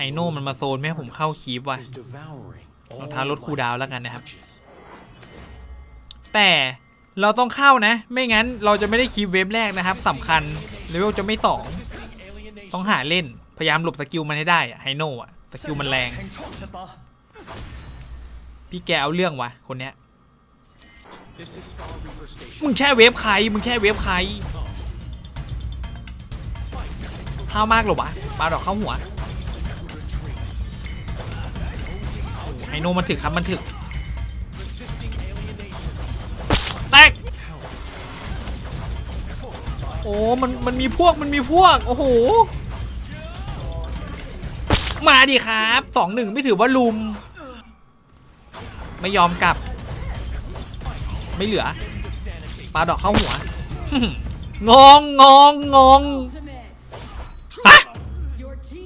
ไฮโน่มันมาโซนไม่ให้ผมเข้าคีบว่ะรองเท้าลดคูดาวแล้วกันนะครับ แต่เราต้องเข้านะ ไม่งั้นเราจะไม่ได้คีบเวฟแรกนะครับสำคัญเลเวลจะไม่สองต้องหาเล่นพยายามหลบสกิลมันให้ได้อะไฮโน่อะสกิลมันแรง พี่แกเอาเรื่องวะคนเนี้ยมึงแช่เวฟใครมึงแช่เวฟใครห้าวมากหรอวะปาดอกเข้าหัว โอ้ไฮโนมันถึกครับมันถึกแตกโอ้มันมันมีพวกมันมีพวกโอ้โหมาดิครับสองหนึ่งไม่ถือว่าลุม ไม่ยอมกลับ ไม่เหลือปลาดอกเข้าหัวงงงงงง